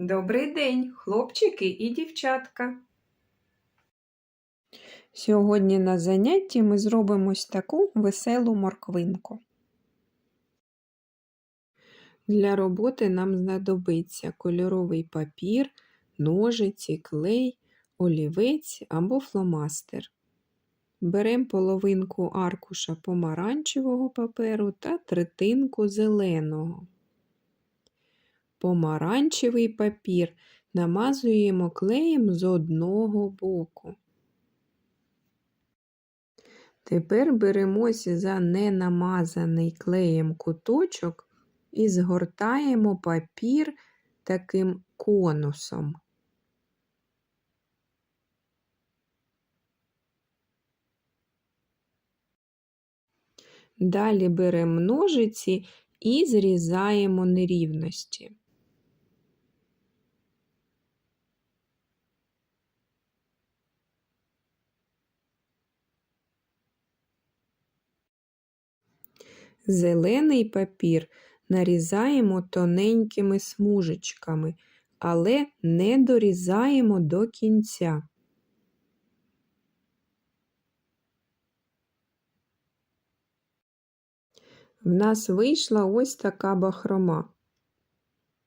Добрий день, хлопчики і дівчатка. Сьогодні на занятті ми зробимо ось таку веселу морквинку. Для роботи нам знадобиться кольоровий папір, ножиці, клей, олівець або фломастер. Беремо половинку аркуша помаранчевого паперу та третинку зеленого. Помаранчевий папір намазуємо клеєм з одного боку. Тепер беремося за ненамазаний клеєм куточок і згортаємо папір таким конусом. Далі беремо ножиці і зрізаємо нерівності. Зелений папір нарізаємо тоненькими смужечками, але не дорізаємо до кінця. В нас вийшла ось така бахрома.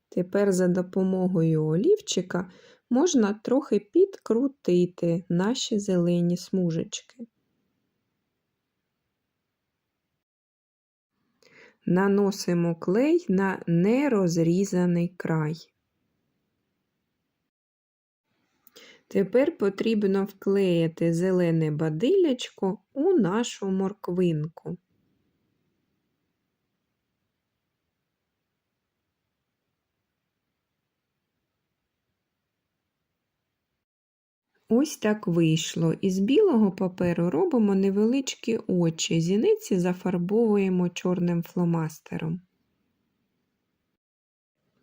Тепер за допомогою олівчика можна трохи підкрутити наші зелені смужечки. Наносимо клей на нерозрізаний край. Тепер потрібно вклеїти зелене бадилячко у нашу морквинку. Ось так вийшло. Із білого паперу робимо невеличкі очі, зіниці зафарбовуємо чорним фломастером.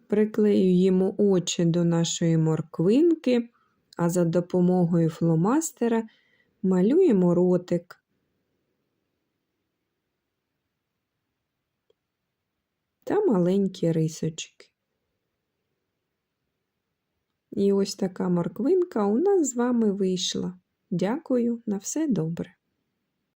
Приклеюємо очі до нашої морквинки, а за допомогою фломастера малюємо ротик. Та маленькі рисочки. І ось така морквинка у нас з вами вийшла. Дякую, на все добре.